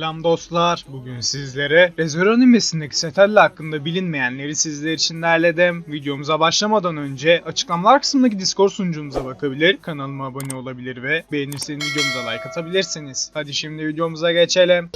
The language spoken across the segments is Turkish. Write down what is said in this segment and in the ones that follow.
Selam dostlar. Bugün sizlere Rezero animesindeki Setella hakkında bilinmeyenleri sizler için derledim. Videomuza başlamadan önce açıklamalar kısmındaki Discord sunucumuza bakabilir, kanalıma abone olabilir ve beğenirseniz videomuza like atabilirsiniz. Hadi şimdi videomuza geçelim.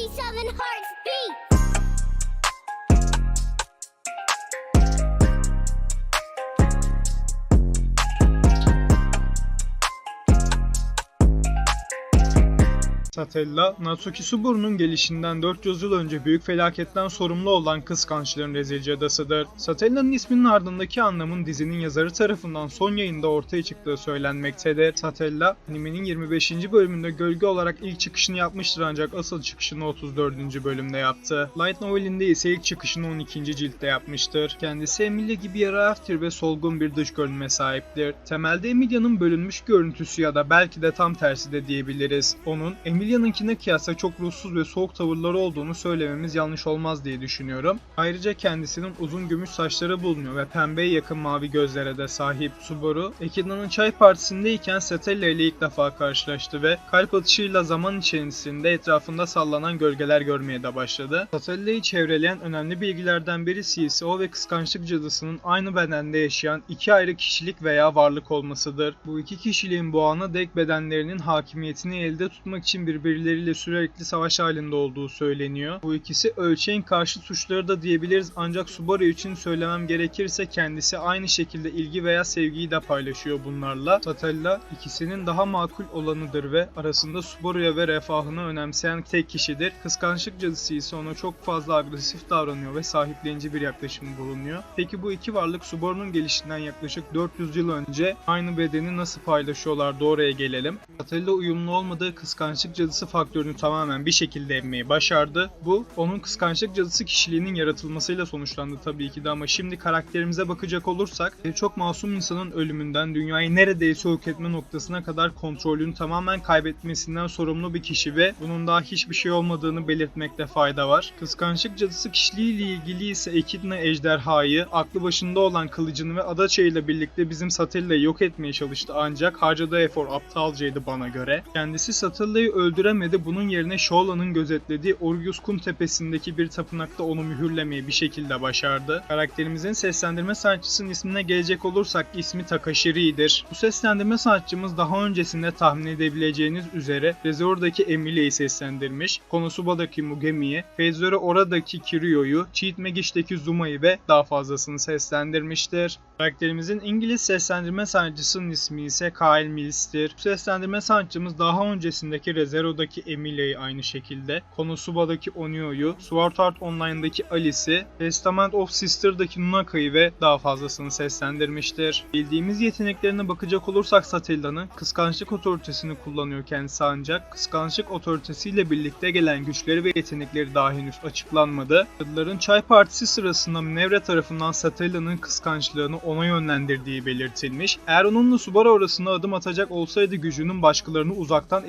Satella, Natsuki Subaru'nun gelişinden 400 yıl önce büyük felaketten sorumlu olan kıskançların rezilci adasıdır. Satella'nın isminin ardındaki anlamın dizinin yazarı tarafından son yayında ortaya çıktığı söylenmektedir. Satella, animenin 25. bölümünde gölge olarak ilk çıkışını yapmıştır ancak asıl çıkışını 34. bölümde yaptı. Light Novel'inde ise ilk çıkışını 12. ciltte yapmıştır. Kendisi Emilia gibi yarı hafiftir ve solgun bir dış görünüme sahiptir. Temelde Emilia'nın bölünmüş görüntüsü ya da belki de tam tersi de diyebiliriz. Onun Emilia'nınkine kıyasla çok ruhsuz ve soğuk tavırları olduğunu söylememiz yanlış olmaz diye düşünüyorum. Ayrıca kendisinin uzun gümüş saçları bulunuyor ve pembeye yakın mavi gözlere de sahip. Subaru, Echidna'nın çay partisindeyken Satella ile ilk defa karşılaştı ve kalp atışıyla zaman içerisinde etrafında sallanan gölgeler görmeye de başladı. Satella'yı çevreleyen önemli bilgilerden birisi ise o ve kıskançlık cadısının aynı bedende yaşayan iki ayrı kişilik veya varlık olmasıdır. Bu iki kişiliğin bu ana dek bedenlerinin hakimiyetini elde tutmak için birbirleriyle sürekli savaş halinde olduğu söyleniyor. Bu ikisi ölçeğin karşı suçları da diyebiliriz ancak Subaru için söylemem gerekirse kendisi aynı şekilde ilgi veya sevgiyi de paylaşıyor bunlarla. Satella ikisinin daha makul olanıdır ve arasında Subaru'ya ve refahını önemseyen tek kişidir. Kıskançlık cadısı ise ona çok fazla agresif davranıyor ve sahiplenici bir yaklaşım bulunuyor. Peki bu iki varlık Subaru'nun gelişinden yaklaşık 400 yıl önce aynı bedeni nasıl paylaşıyorlardı oraya gelelim. Satella uyumlu olmadığı kıskançlık cadısı faktörünü tamamen bir şekilde emmeyi başardı. Bu onun kıskançlık cadısı kişiliğinin yaratılmasıyla sonuçlandı tabii ki de ama şimdi karakterimize bakacak olursak e, çok masum insanın ölümünden dünyayı neredeyse yok etme noktasına kadar kontrolünü tamamen kaybetmesinden sorumlu bir kişi ve bunun daha hiçbir şey olmadığını belirtmekte fayda var. Kıskançlık cadısı kişiliğiyle ilgili ise Echidna ejderhayı, aklı başında olan kılıcını ve adaça ile birlikte bizim Satella'yı yok etmeye çalıştı ancak harcadığı efor aptalcaydı bana göre. Kendisi Satella'yı öldüremedi bunun yerine Shola'nın gözetlediği Orgius Kum tepesindeki bir tapınakta onu mühürlemeyi bir şekilde başardı. Karakterimizin seslendirme sanatçısının ismine gelecek olursak ismi Takashiri'dir. Bu seslendirme sanatçımız daha öncesinde tahmin edebileceğiniz üzere Rezor'daki Emilia'yı seslendirmiş, Konosuba'daki Mugemi'yi, Fezore Ora'daki Kiryu'yu, Cheat Magic'teki Zuma'yı ve daha fazlasını seslendirmiştir. Karakterimizin İngiliz seslendirme sanatçısının ismi ise Kyle Mills'tir. Bu seslendirme sanatçımız daha öncesindeki Rezero'daki Emilia'yı aynı şekilde, Konosuba'daki Onio'yu, Sword Art Online'daki Alice'i, Testament of Sister'daki Nunaka'yı ve daha fazlasını seslendirmiştir. Bildiğimiz yeteneklerine bakacak olursak Satella'nın kıskançlık otoritesini kullanıyor kendisi ancak kıskançlık otoritesiyle birlikte gelen güçleri ve yetenekleri daha henüz açıklanmadı. Cadıların çay partisi sırasında Mnevre tarafından Satella'nın kıskançlığını ona yönlendirdiği belirtilmiş. Eğer onunla Subaru arasında adım atacak olsaydı gücünün başkalarını uzaktan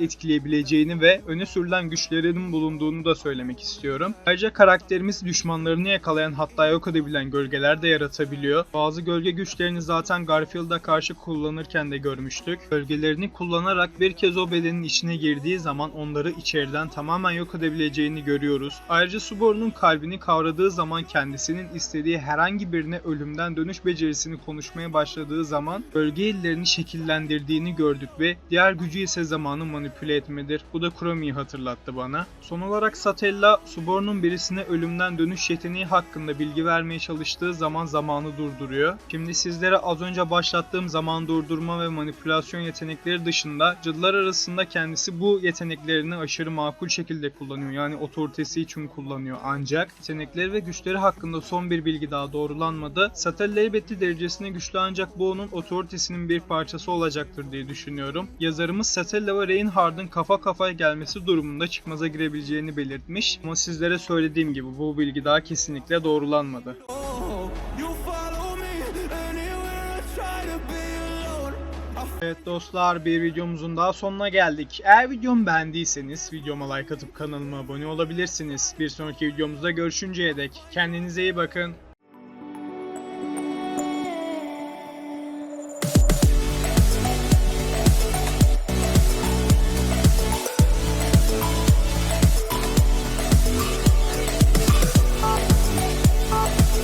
etkileyebileceğini ve öne sürülen güçlerinin bulunduğunu da söylemek istiyorum. Ayrıca karakterimiz düşmanlarını yakalayan hatta yok edebilen gölgeler de yaratabiliyor. Bazı gölge güçlerini zaten Garfield'a karşı kullanırken de görmüştük. Gölgelerini kullanarak bir kez o bedenin içine girdiği zaman onları içeriden tamamen yok edebileceğini görüyoruz. Ayrıca Subaru'nun kalbini kavradığı zaman kendisinin istediği herhangi birine ölümden dönüş becerisini konuşmaya başladığı zaman bölge illerini şekillendirdiğini gördük ve diğer gücü ise zamanı manipüle etmedir. Bu da Chrome'yi hatırlattı bana. Son olarak Satella, Subaru'nun birisine ölümden dönüş yeteneği hakkında bilgi vermeye çalıştığı zaman zamanı durduruyor. Şimdi sizlere az önce başlattığım zaman durdurma ve manipülasyon yetenekleri dışında cadılar arasında kendisi bu yeteneklerini aşırı makul şekilde kullanıyor. Yani otoritesi için kullanıyor ancak yetenekleri ve güçleri hakkında son bir bilgi daha doğrulanmadı. Satella elbette derecesine güçlü ancak bu onun otoritesinin bir parçası olacaktır diye düşünüyorum. Yazarımız Satella ve Reinhardt'ın kafa kafaya gelmesi durumunda çıkmaza girebileceğini belirtmiş. Ama sizlere söylediğim gibi bu bilgi daha kesinlikle doğrulanmadı. Evet dostlar bir videomuzun daha sonuna geldik. Eğer videomu beğendiyseniz videoma like atıp kanalıma abone olabilirsiniz. Bir sonraki videomuzda görüşünceye dek kendinize iyi bakın.